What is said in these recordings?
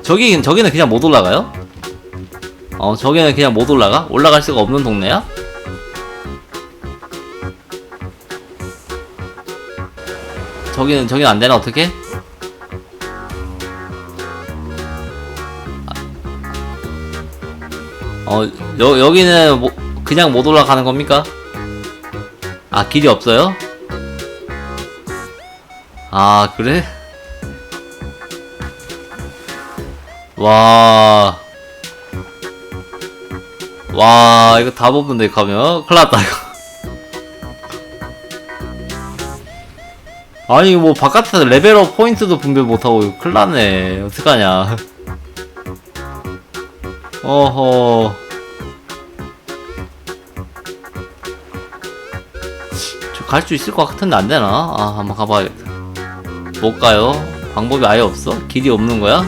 저기 저기는 그냥 못 올라가요? 어 저기는 그냥 못 올라가? 올라갈 수가 없는 동네야? 저기는 저기는 안 되나 어떻게? 어 여, 여기는 뭐, 그냥 못 올라가는 겁니까? 아 길이 없어요? 아 그래? 와. 와, 이거 다 뽑는데, 가면. 큰일 났다, 이거. 아니, 뭐, 바깥에서 레벨업 포인트도 분별 못하고, 큰일 났네. 어떡하냐. 어허. 저 갈 수 있을 것 같은데 안 되나? 아, 한번 가봐야겠다. 못 가요? 방법이 아예 없어? 길이 없는 거야?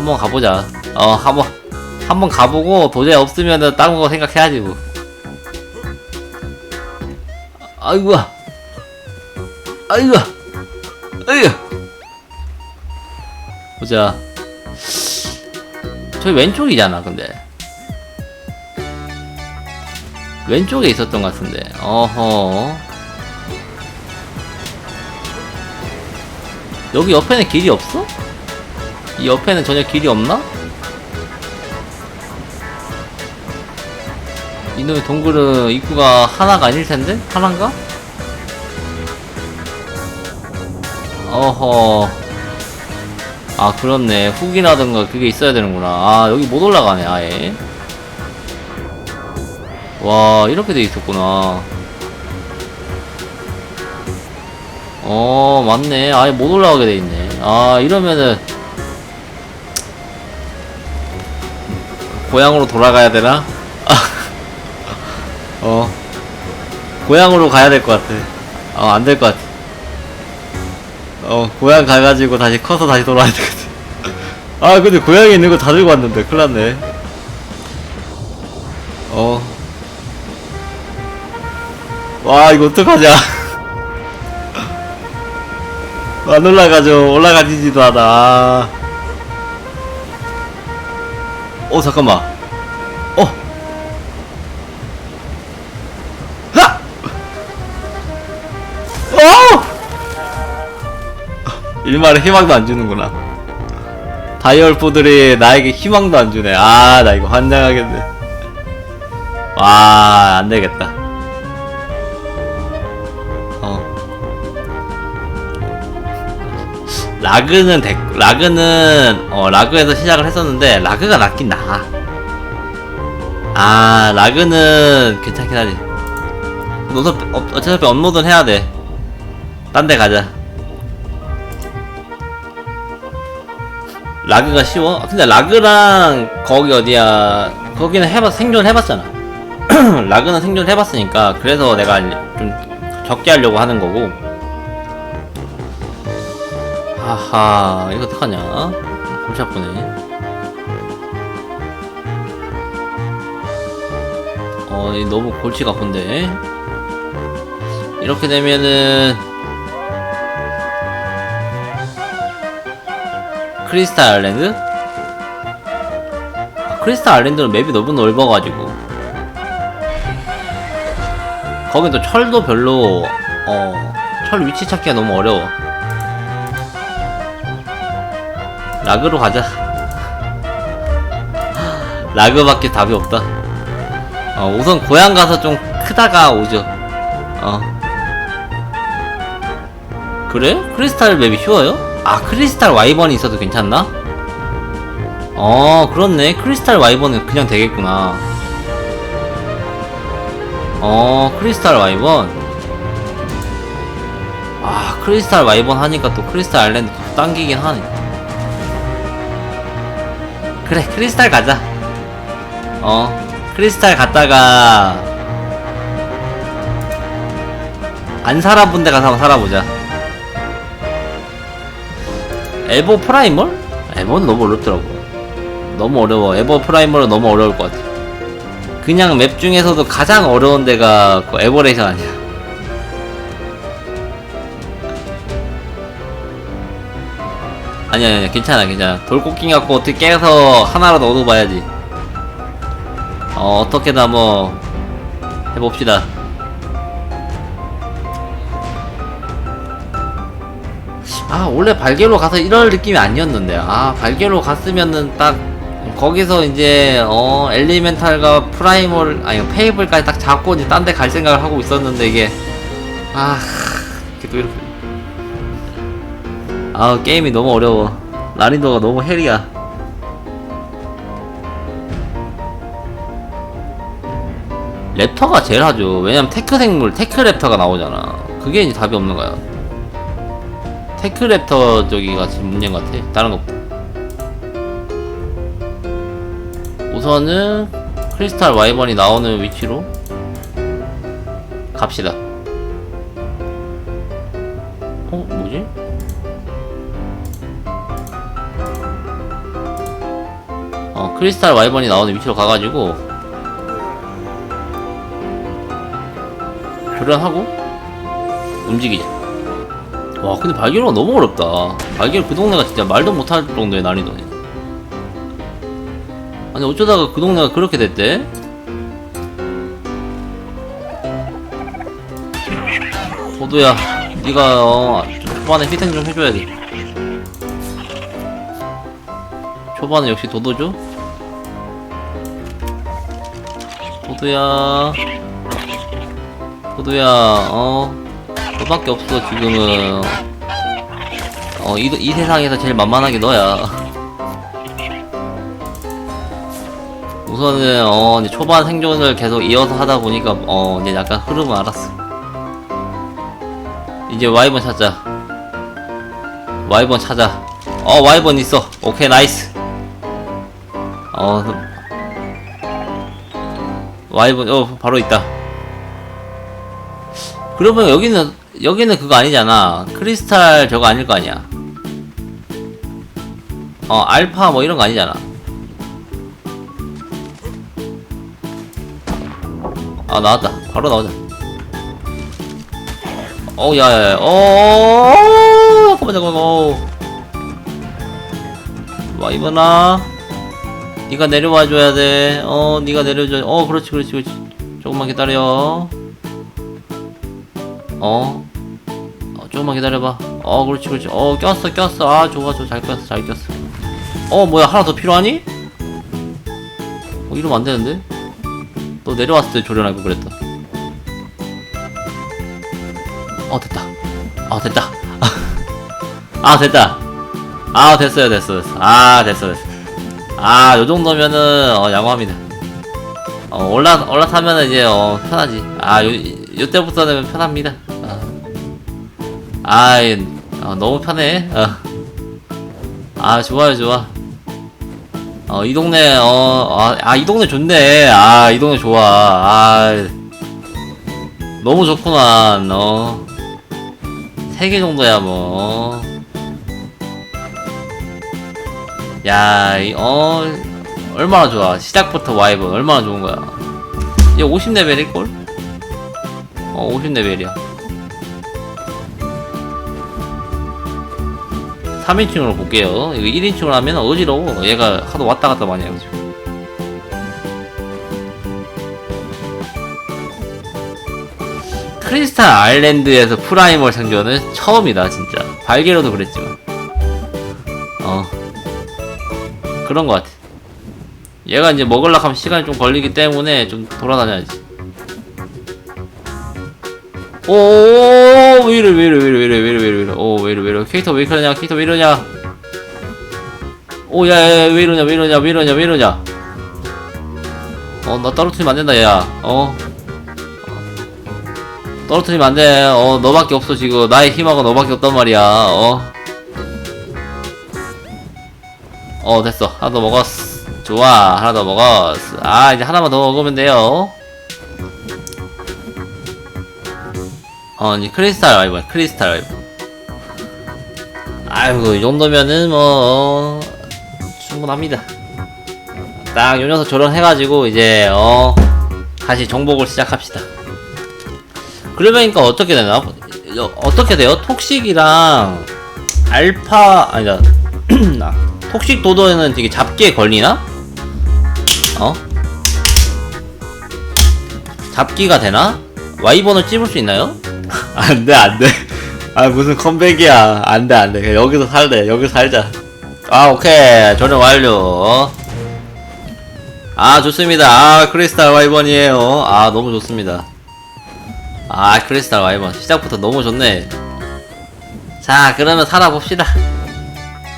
한번 가보자. 어 한번 한번 가보고 도저히 없으면은 다른 거 생각해야지 뭐. 아이고야. 아이고야. 아이고. 보자. 저기 왼쪽이잖아 근데. 왼쪽에 있었던 것 같은데. 어허. 여기 옆에는 길이 없어? 이 옆에는 전혀 길이 없나? 이놈의 동굴은 입구가 하나가 아닐 텐데? 하나인가? 어허. 아, 그렇네. 훅이라든가 그게 있어야 되는구나. 아, 여기 못 올라가네, 아예. 와, 이렇게 돼 있었구나. 어, 맞네. 아예 못 올라가게 돼 있네. 아, 이러면은, 고향으로 돌아가야 되나? 어. 고향으로 가야 될 것 같아. 어, 안 될 것 같아. 어, 고향 가가지고 다시 커서 다시 돌아와야 되거든. 아, 근데 고향에 있는 거 다 들고 왔는데, 큰일 났네. 어. 와, 이거 어떡하냐. 안 올라가죠. 올라가지지도 않아. 아. 어 잠깐만 어 하! 어! 희망도 안 주는구나 다이얼포들이 나에게 희망도 안 주네 아 나 이거 환장하겠네 와 안되겠다 라그는 데, 라그는 어 라그에서 시작을 했었는데 라그가 낫긴 나아. 아 라그는 괜찮긴 하지. 어차피, 어, 어차피 업로드는 해야 돼. 딴 데 가자. 라그가 쉬워? 근데 라그랑 거기 어디야? 거기는 해봤 생존 해봤잖아. 라그는 생존 해봤으니까 그래서 내가 좀 적게 하려고 하는 거고. 하하 이거 어떡하냐? 골치 아프네. 어이 너무 골치가 아픈데? 이렇게 되면은 크리스탈 아일랜드? 아, 크리스탈 아일랜드는 맵이 너무 넓어가지고. 거긴 또 철도 별로 어 철 위치 찾기가 너무 어려워 라그로 가자. 라그밖에 답이 없다. 어, 우선 고향 가서 좀 크다가 오죠. 어. 그래? 크리스탈 맵이 쉬워요? 아, 크리스탈 와이번이 있어도 괜찮나? 어, 그렇네. 크리스탈 와이번은 그냥 되겠구나. 어, 크리스탈 와이번. 아, 크리스탈 와이번 하니까 또 크리스탈 아일랜드 또 당기긴 하네. 그래 크리스탈 가자. 어 크리스탈 갔다가 안 살아본 데 가서 한번 살아보자. 에버 프라이멀? 에버는 너무 어렵더라고. 너무 어려워. 에버 프라이멀은 너무 어려울 것 같아. 그냥 맵 중에서도 가장 어려운 데가 그 에버레이션 아니야 아니 아니 괜찮아 괜찮아. 돌꽃킹 갖고 어떻게 깨서 하나라도 얻어봐야지. 어 어떻게든 한번 해봅시다. 아 원래 발개로 가서 이럴 느낌이 아니었는데. 아 발개로 갔으면은 딱 거기서 이제 어 엘리멘탈과 프라이멀 아니 페이블까지 딱 잡고 이제 딴 데 갈 생각을 하고 있었는데 이게. 아 이렇게 또 이렇게 아 게임이 너무 어려워. 난이도가 너무 헬이야. 랩터가 제일 하죠. 왜냐면 테크 생물 테크 랩터가 나오잖아. 그게 이제 답이 없는 거야. 테크 랩터 저기가 지금 문제인 것 같아. 다른 것보다. 우선은 크리스탈 와이번이 나오는 위치로 갑시다 크리스탈 와이번이 나오는 위치로 가가지고 교련하고 움직이자 와 근데 발견호가 너무 어렵다 발견 그 동네가 진짜 말도 못할 정도의 난이도네 아니 어쩌다가 그 동네가 그렇게 됐대? 도도야 네가 어, 좀 초반에 희생 좀 해줘야 돼 초반은 역시 도도죠? 도도야. 도도야 어? 너밖에 없어 지금은. 어이 이 세상에서 제일 만만하게 너야. 우선은 어 이제 초반 생존을 계속 이어서 하다 보니까 어 이제 약간 흐름을 알았어. 이제 와이번 찾자. 와이번 찾아. 어 와이번 있어. 오케이 나이스. 어 와이번 어 바로 있다. 그러면 여기는 여기는 그거 아니잖아. 크리스탈 저거 아닐 거 아니야. 어 알파 뭐 이런 거 아니잖아. 아 나왔다. 바로 나오자. 어우 야야야. 어 어. 와이번아 네가 내려와 줘야 돼 어 네가 내려줘. 어 그렇지 그렇지 그렇지. 조금만 기다려. 어? 어 조금만 기다려봐. 어 그렇지 그렇지. 어 꼈어 꼈어. 아 좋아 좋아. 잘 꼈어 잘 꼈어. 어 뭐야 하나 더 필요하니? 어 이러면 안 되는데? 너 내려왔을 때 조련할 걸 그랬다. 어 됐다. 아 됐다. 아 됐다. 아 됐어요 됐어 됐어. 아 됐어 됐어 아 요 정도면은 어 양호합니다. 어 올라 올라타면은 이제 어 편하지. 아 요 요때부터는 편합니다. 아, 아이 어, 너무 편해. 어. 아 좋아요 좋아. 어 이 동네 어 아 이 동네 좋네. 아 이 동네 좋아. 아 너무 좋구만 어 세 개 정도야 뭐 야, 이, 어, 얼마나 좋아. 시작부터 와이번 얼마나 좋은 거야. 얘 50레벨일걸? 어, 50레벨이야. 3인칭으로 볼게요. 이거 1인칭으로 하면 어지러워. 얘가 하도 왔다 갔다 많이 해가지고. 크리스탈 아일랜드에서 프라이멀 생존은 처음이다, 진짜. 발개로도 그랬지만. 그런 것 같아. 얘가 이제 먹으려고 하면 시간이 좀 걸리기 때문에 좀 돌아다녀야지. 오, 왜 이래, 왜 이래, 왜 이래, 왜 이래, 왜 이래, 왜 이래. 오, 왜 이래, 왜 이래. 캐릭터 왜 이러냐, 캐릭터 왜 이러냐. 오, 야, 야, 야, 왜 이러냐, 왜 이러냐, 왜 이러냐, 왜 이러냐. 어, 나 떨어뜨리면 안 된다, 야. 어. 떨어뜨리면 안 돼. 어, 너밖에 없어, 지금. 나의 힘하고 너밖에 없단 말이야. 어. 어 됐어. 하나 더 먹었어 좋아. 하나 더 먹었어 아 이제 하나만 더 먹으면 돼요. 어 이제 크리스탈 와이번 크리스탈 와이번 아이고 이 정도면은 뭐 어, 충분합니다. 딱 요 녀석 조련해가지고 이제 어 다시 정복을 시작합시다. 그러니까 어떻게 되나? 어, 어떻게 돼요? 톡식이랑 알파 아니다 아, 톡식 도도에는 되게 잡기에 걸리나? 어? 잡기가 되나? 와이번을 찝을 수 있나요? 안돼 안돼. 아 무슨 컴백이야. 안돼 안돼. 여기서 살래. 여기서 살자. 아 오케이. 저는 완료. 아 좋습니다. 아 크리스탈 와이번이에요. 아 너무 좋습니다. 아 크리스탈 와이번. 시작부터 너무 좋네. 자 그러면 살아봅시다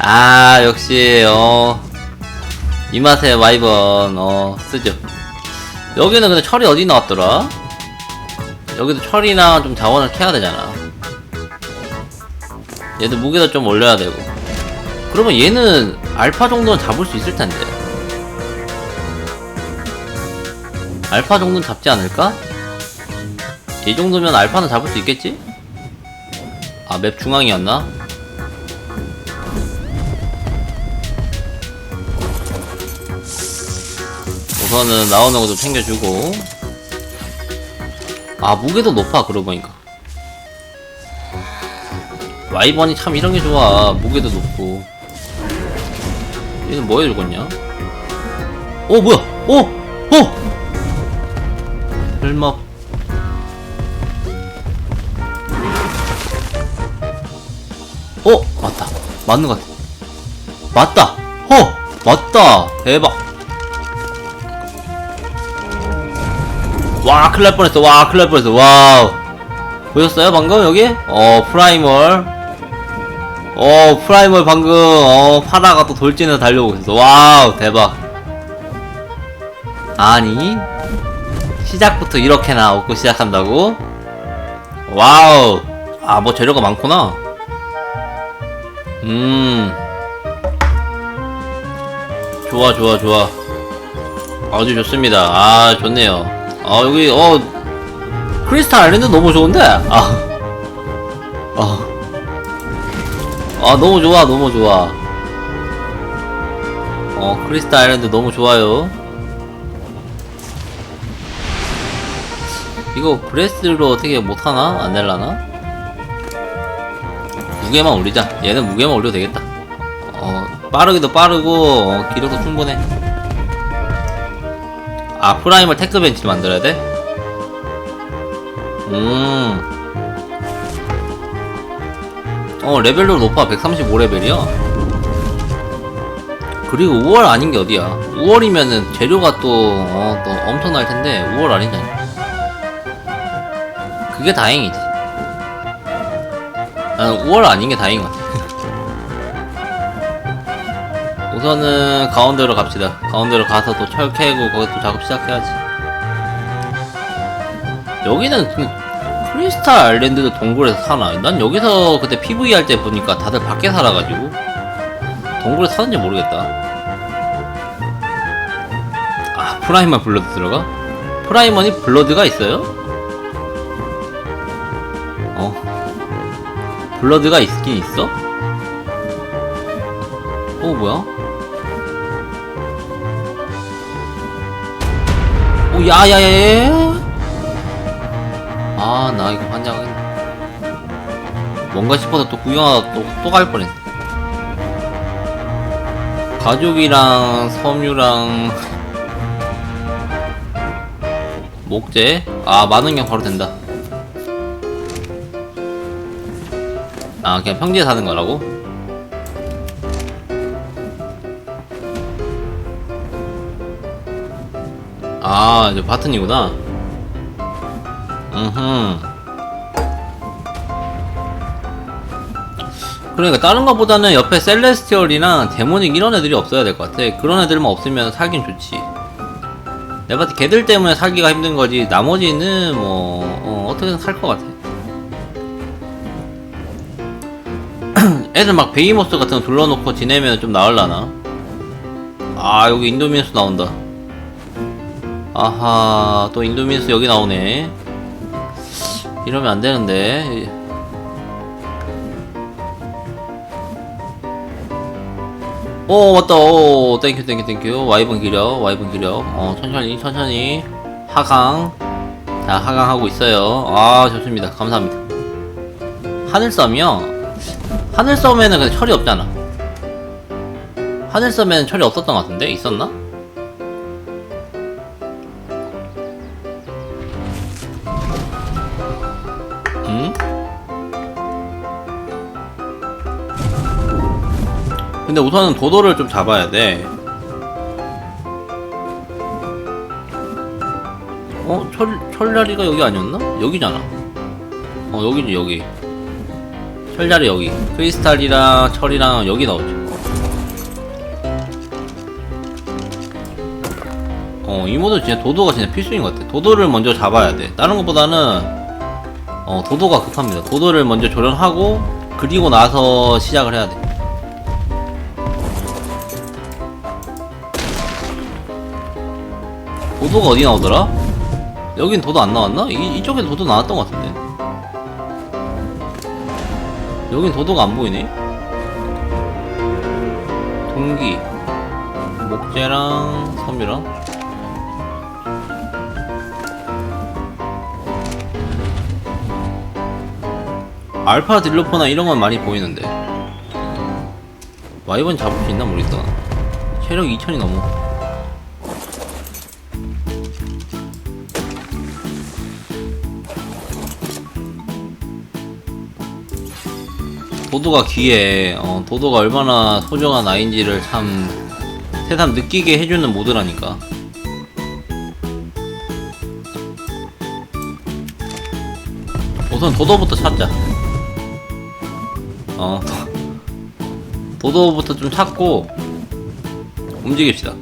아 역시 어 이맛의 와이번 어 쓰죠 여기는 근데 철이 어디 나왔더라 여기도 철이나 좀 자원을 캐야 되잖아 얘도 무게도 좀 올려야 되고 그러면 얘는 알파 정도는 잡을 수 있을 텐데 알파 정도는 잡지 않을까? 이 정도면 알파는 잡을 수 있겠지? 아 맵 중앙이었나? 우선은 나오는 거좀 챙겨주고 아 무게도 높아 그러고 보니까 와이번이 참 이런 게 좋아 무게도 높고 얘는 뭐에 죽었냐? 어 뭐야? 어! 어! 설마 어 맞다 맞는 것 같아 맞다 허 맞다 대박 와 큰일 날 뻔했어. 와 큰일 날 뻔했어. 와우. 보셨어요 방금 여기? 어 프라이멀. 어 프라이멀 방금. 어 파다가 또 돌진해서 달려오고 있어. 와우 대박. 아니 시작부터 이렇게나 얻고 시작한다고? 와우. 아 뭐 재료가 많구나. 음. 좋아 좋아 좋아. 아주 좋습니다. 아 좋네요 아 여기 어 크리스탈 아일랜드 너무 좋은데? 아. 아. 아 너무 좋아 너무 좋아. 어 크리스탈 아일랜드 너무 좋아요. 이거 브레스로 어떻게 못하나? 안 될라나? 무게만 올리자. 얘는 무게만 올려도 되겠다. 어 빠르기도 빠르고 어, 기력도 충분해 아 프라이멀 테크 벤치 만들어야 돼? 음. 어, 레벨도 높아. 135레벨이야. 그리고 5월 아닌 게 어디야. 5월이면은 재료가 또, 어, 또 엄청날 텐데, 5월 아니잖아. 그게 다행이지. 나는 5월 아닌 게 다행인 것 같아. 우선은 가운데로 갑시다. 가운데로 가서 또 철 캐고 거기 또 작업 시작해야지. 여기는 그 크리스탈 아일랜드도 동굴에서 사나? 난 여기서 그때 PV 할 때 보니까 다들 밖에 살아가지고 동굴에 사는지 모르겠다. 아 프라이머 블러드 들어가? 프라이머니 블러드가 있어요? 어 블러드가 있긴 있어? 어 뭐야? 오 야야야야 아, 나 이거 환장하겠네. 뭔가 싶어서 또 구경하다 또, 또 갈 뻔했네. 가족이랑 섬유랑 목재? 아, 많은 경 바로 된다. 아, 그냥 평지에 사는 거라고? 아, 이제 바튼이구나. 음흠. 그러니까 다른 것보다는 옆에 셀레스티얼이나 데모닉 이런 애들이 없어야 될 것 같아. 그런 애들만 없으면 살긴 좋지. 내가 봤을 때 걔들 때문에 살기가 힘든 거지. 나머지는 뭐 어, 어떻게든 살 것 같아. 애들 막 베이모스 같은 거 둘러놓고 지내면 좀 나을라나? 아 여기 인도민스 나온다. 아하 또 인도민스 여기 나오네. 이러면 안 되는데. 오, 맞다. 오, 땡큐, 땡큐, 땡큐. 와이번 기력, 와이번 기력. 어, 천천히, 천천히. 하강. 자, 하강 하고 있어요. 아, 좋습니다. 감사합니다. 하늘섬이요? 하늘섬에는 근데 철이 없잖아. 하늘섬에는 철이 없었던 것 같은데? 있었나? 근데 우선은 도도를 좀 잡아야 돼. 어? 철, 철자리가 여기 아니었나? 여기잖아. 어, 여기지, 여기. 철자리 여기. 크리스탈이랑 철이랑 여기 나오지. 어, 이 모드 진짜 도도가 진짜 필수인 것 같아. 도도를 먼저 잡아야 돼. 다른 것보다는, 어, 도도가 급합니다. 도도를 먼저 조련하고, 그리고 나서 시작을 해야 돼. 도도가 어디 나오더라? 여긴 도도 안 나왔나? 이, 이쪽엔 도도 나왔던 것 같은데. 여긴 도도가 안 보이네. 동기, 목재랑 섬유랑. 알파 딜로퍼나 이런 건 많이 보이는데. 와이번 잡을 수 있나 모르겠다. 체력 2000이 넘어. 도도가 귀해. 어, 도도가 얼마나 소중한 아이인지를 참 새삼 느끼게 해주는 모드라니까. 우선 도도부터 찾자. 어, 도, 도도부터 좀 찾고 움직입시다.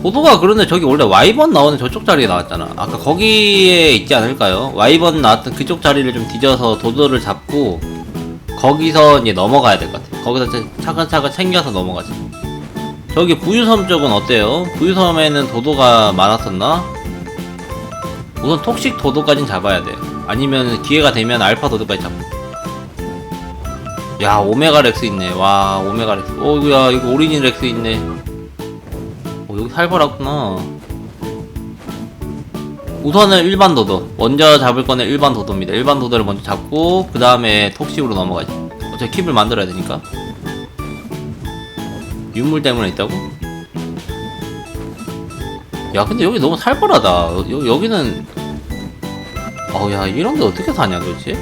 도도가 그런데 저기 원래 와이번 나오는 저쪽 자리에 나왔잖아. 아까 거기에 있지 않을까요? 와이번 나왔던 그쪽 자리를 좀 뒤져서 도도를 잡고 거기서 이제 넘어가야 될 것 같아요. 거기서 차- 차근차근 챙겨서 넘어가지. 저기 부유섬 쪽은 어때요? 부유섬에는 도도가 많았었나? 우선 톡식 도도까진 잡아야 돼. 아니면 기회가 되면 알파 도도까지 잡고. 야, 오메가 렉스 있네. 와, 오메가 렉스. 어이구야, 이거 오리진 렉스 있네. 어, 여기 살벌하구나. 우선은 일반 도도. 먼저 잡을 거는 일반 도도입니다. 일반 도도를 먼저 잡고, 그 다음에 톡식으로 넘어가지. 어차피 킵을 만들어야 되니까. 유물 때문에 있다고? 야, 근데 여기 너무 살벌하다. 여, 여기는, 어우, 야, 이런데 어떻게 사냐, 도대체?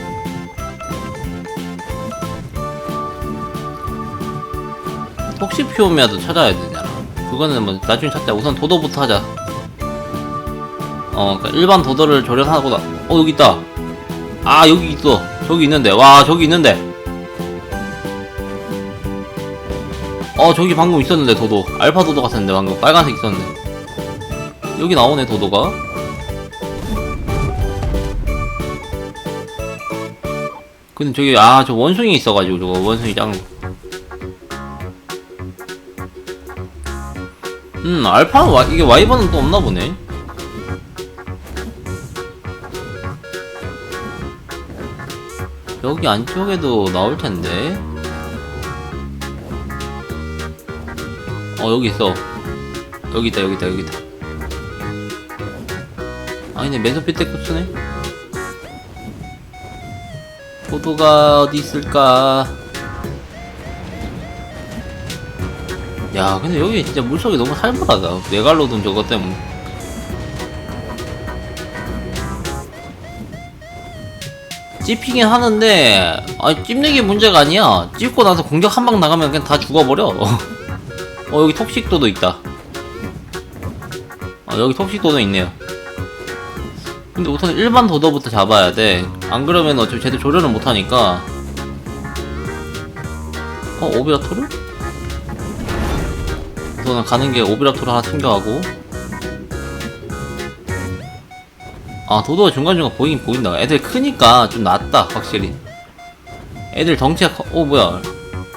톡시피오미아도 찾아야 되잖아. 그거는 뭐 나중에 찾자. 우선 도도부터 하자. 어, 그러니까 일반 도도를 조련하고 나. 어 여기 있다. 아 여기 있어. 저기 있는데. 와 저기 있는데. 어 저기 방금 있었는데 도도. 알파 도도 같았는데 방금 빨간색 있었는데. 여기 나오네 도도가. 근데 저기 아 저 원숭이 있어가지고 저거 원숭이 거. 음 알파는 와, 이게 와이번은 또 없나 보네. 여기 안쪽에도 나올 텐데. 어 여기 있어. 여기 있다 여기 있다 여기 있다. 아니네 메소피테쿠스네. 포도가 어디 있을까? 야 근데 여기 진짜 물속이 너무 살벌하다. 메갈로돈 저것 때문에. 찝히긴 하는데 아니 찝는 문제가 아니야. 찝고 나서 공격 한 방 나가면 그냥 다 죽어버려. 어 여기 톡식도도 있다. 어 여기 톡식도도 있네요. 근데 우선 일반 도도부터 잡아야 돼 안 그러면 어차피 제대로 조련을 못하니까. 어 오비라토르? 우선은 가는 게 오비라토르 하나 챙겨가고 아 도도가 중간중간 보이긴 보인다. 애들 크니까 좀 낫다 확실히. 애들 덩치가 커... 어 뭐야.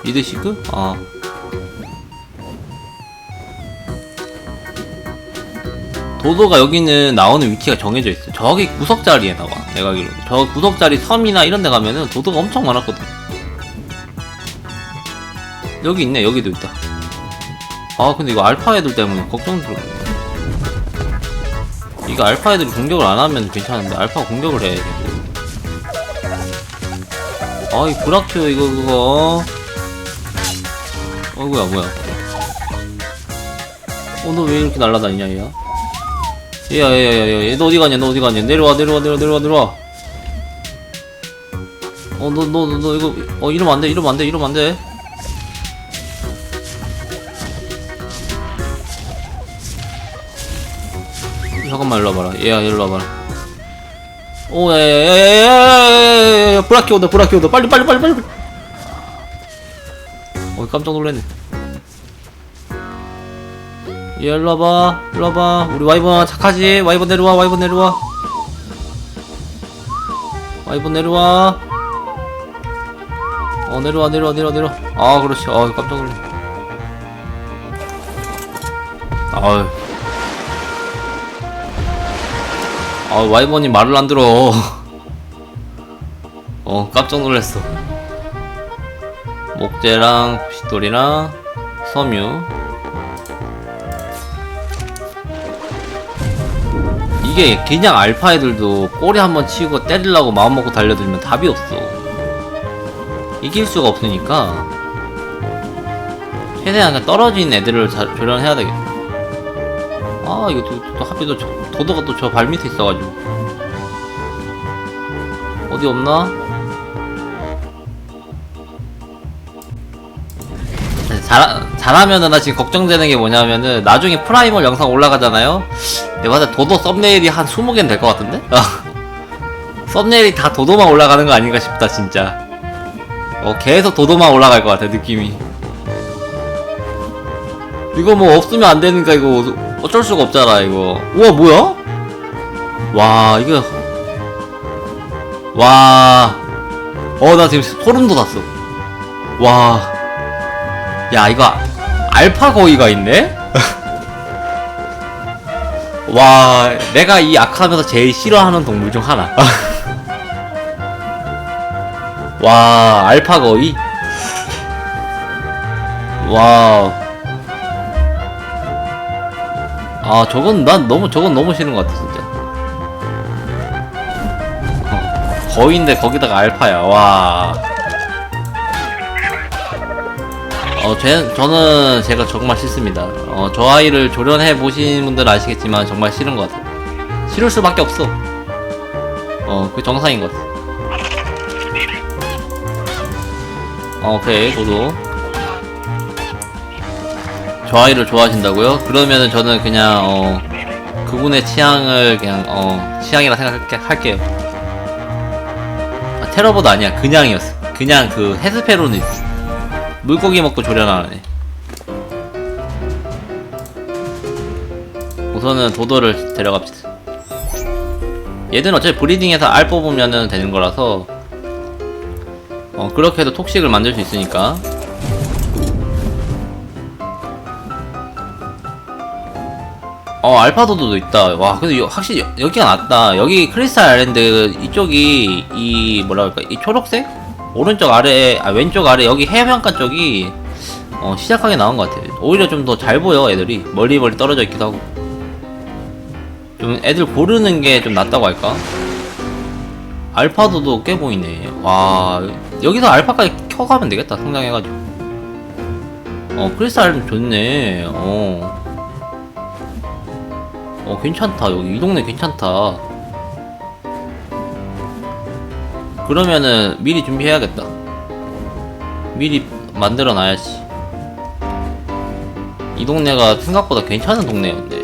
리드시크? 아. 도도가 여기는 나오는 위치가 정해져 있어. 저기 구석 자리에 나와 내가 알기로 저 구석 자리 섬이나 이런 데 가면은 도도가 엄청 많았거든. 여기 있네 여기도 있다. 아 근데 이거 알파 애들 때문에 걱정스럽네 이거 알파 애들이 공격을 안 하면 괜찮은데 알파가 공격을 해. 아이 브라키오 이거 그거. 어이구야 뭐야. 어, 너 왜 이렇게 날아다니냐, 얘야? 얘야, 얘야, 얘야, 얘, 너 어디 가냐, 너 어디 가냐? 내려와, 내려와, 내려와, 내려와, 내려와. 어, 너, 너, 너, 너, 이거, 어, 이러면 안 돼, 이러면 안 돼, 이러면 안 돼. 잠깐만, 일로 와봐라. 얘야, 일로 와봐라. 오, 야, 야, 야, 야, 야, 야, 야, 야, 야, 브라키 온다, 브라키 온다. 빨리, 빨리, 빨리, 빨리. 어, 깜짝 놀랐네. 얘 일로 와봐 일로 와봐 우리 와이번 착하지 와이번 내려와 와이번 내려와 와이번 내려와 어 내려와 내려와 내려와 내려와 아 그렇지 아 깜짝 놀래 아유 아 와이번이 말을 안 들어. 어 깜짝 놀랐어. 목재랑 빗돌이랑 섬유. 이게 그냥 알파 애들도 꼬리 한번 치고 때리려고 마음먹고 달려들면 답이 없어. 이길 수가 없으니까 최대한 떨어진 애들을 자, 조련해야 되겠다. 아 이거 또, 또 하필 또 저- 도도가 또 저 발밑에 있어가지고 어디 없나? 잘, 잘하면은 나 지금 걱정되는 게 뭐냐면은 나중에 프라이멀 영상 올라가잖아요? 봤을 때 도도 썸네일이 한 20개는 될 것 같은데? 아, 썸네일이 다 도도만 올라가는 거 아닌가 싶다 진짜 어 계속 도도만 올라갈 것 같아 느낌이 이거 뭐 없으면 안 되니까 이거 어쩔 수가 없잖아 이거. 우와 뭐야? 와 이거 와어 나 지금 소름 돋았어. 와. 야 이거 알파 거위가 있네? 와 내가 이 아카면서 제일 싫어하는 동물 중 하나. 와 알파 거위? 와우 아 저건 난 너무 저건 너무 싫은 것 같아 진짜 어, 거위인데 거기다가 알파야 와 어, 제, 저는 제가 정말 싫습니다. 어, 저 아이를 조련해 보신 분들은 아시겠지만 정말 싫은 것 같아요. 싫을 수밖에 없어. 어, 그 정상인 것 같아. 어, 오케이, 저도. 저 아이를 좋아하신다고요? 그러면은 저는 그냥, 어, 그분의 취향을 그냥, 어, 취향이라 생각할게요. 아, 테러보드 아니야. 그냥이었어. 그냥 그 헤스페로는 물고기 먹고 조련하네. 우선은 도도를 데려갑시다. 얘들은 어차피 브리딩해서 알 뽑으면 되는 거라서 어 그렇게 해도 톡식을 만들 수 있으니까 어 알파도도 있다. 와 근데 여- 확실히 여, 여기가 낫다. 여기 크리스탈 아일랜드 이쪽이 이 뭐라 할까? 이 초록색? 오른쪽 아래 아 왼쪽 아래 여기 해변가 쪽이 어 시작하게 나온 것 같아요. 오히려 좀 더 잘 보여 애들이. 멀리 멀리 떨어져 있기도 하고. 좀 애들 고르는 게 좀 낫다고 할까? 알파도도 꽤 보이네. 와 여기서 알파까지 켜가면 되겠다 성장해가지고. 어 크리스탈 좋네. 어 어 괜찮다. 여기 이 동네 괜찮다. 그러면은 미리 준비해야겠다. 미리 만들어 놔야지. 이 동네가 생각보다 괜찮은 동네였네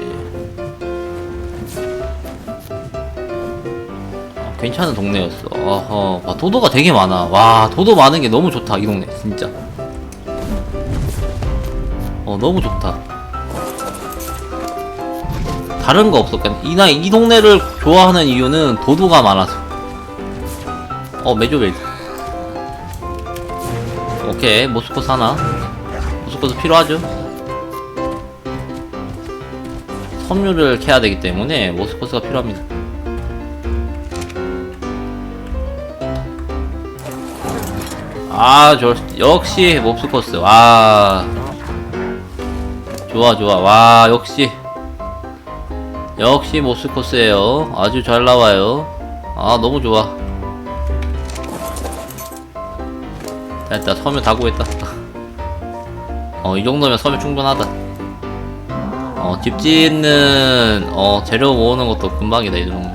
어, 괜찮은 동네였어. 어허 와, 도도가 되게 많아. 와 도도 많은 게 너무 좋다 이 동네 진짜. 어 너무 좋다 다른 거 없었겠네. 이, 나, 이 동네를 좋아하는 이유는 도도가 많아서. 어, 메조벨. 오케이, 모스코스 하나. 모스코스 필요하죠. 섬유를 캐야 되기 때문에 모스코스가 필요합니다. 아, 저, 역시 몹스코스. 와. 좋아, 좋아. 와, 역시. 역시 모스코스예요. 아주 잘 나와요. 아 너무 좋아. 됐다 섬유 다 구했다. 어 이 정도면 섬유 충분하다. 어, 집 짓는, 어, 재료 모으는 것도 금방이다, 이 정도.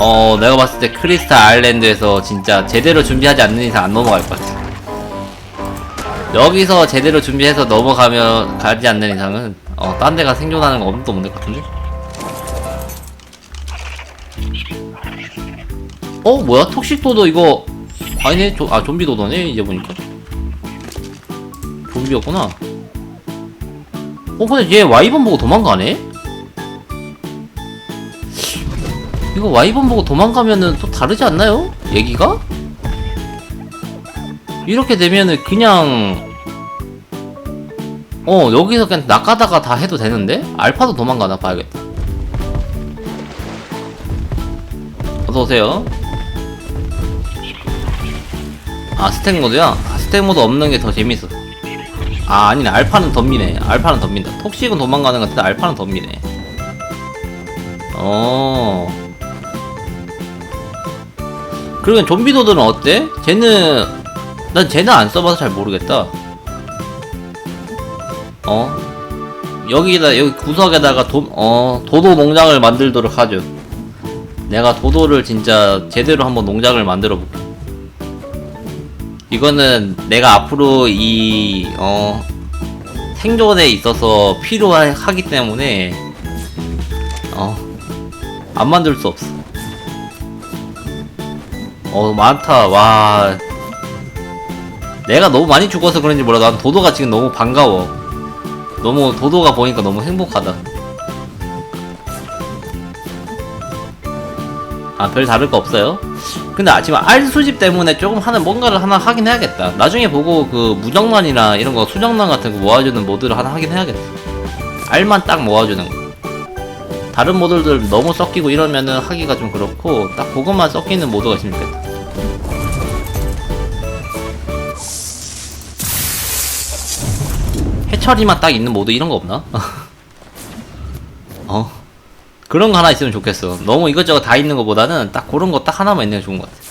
어, 내가 봤을 때 크리스탈 아일랜드에서 진짜 제대로 준비하지 않는 이상 안 넘어갈 것 같아. 여기서 제대로 준비해서 넘어가면, 가지 않는 이상은, 어, 딴 데가 생존하는 거 엄청 못될 것 같은데? 어, 뭐야? 톡식도도 이거, 아니네? 조, 아, 좀비 도도네? 이제 보니까. 좀비였구나. 어, 근데 얘 와이번 보고 도망가네? 이거 와이번 보고 도망가면은 또 다르지 않나요? 얘기가? 이렇게 되면은 그냥 어 여기서 그냥 낚아다가 다 해도 되는데? 알파도 도망가나 봐야겠다. 어서오세요. 아 스택 모드야? 아, 스택 모드 없는 게 더 재밌어. 아 아니네. 알파는 덤비네. 알파는 덤빈다. 톡식은 도망가는 것 같은데 알파는 덤비네. 어. 그러면 좀비도들은 어때? 쟤는 난 쟤는 안 써봐서 잘 모르겠다. 어 여기다 여기 구석에다가 도, 어 도도 농장을 만들도록 하죠. 내가 도도를 진짜 제대로 한번 농장을 만들어 볼게. 이거는 내가 앞으로 이 어 생존에 있어서 필요하기 때문에 어 안 만들 수 없어. 어 많다 와 내가 너무 많이 죽어서 그런지 몰라 난 도도가 지금 너무 반가워. 너무 도도가 보니까 너무 행복하다. 아 별 다를 거 없어요? 근데 아, 지금 알 수집 때문에 조금 하는 뭔가를 하나 하긴 해야겠다. 나중에 보고 그 무정란이나 이런 거 수정란 같은 거 모아주는 모드를 하나 하긴 해야겠어 알만 딱 모아주는 거. 다른 모드들 너무 섞이고 이러면은 하기가 좀 그렇고 딱 그것만 섞이는 모드가 있으면 좋겠다 해처리만 딱 있는 모드 이런 거 없나? 어? 그런 거 하나 있으면 좋겠어. 너무 이것저것 다 있는 것보다는 딱 그런 거 딱 하나만 있는 게 좋은 것 같아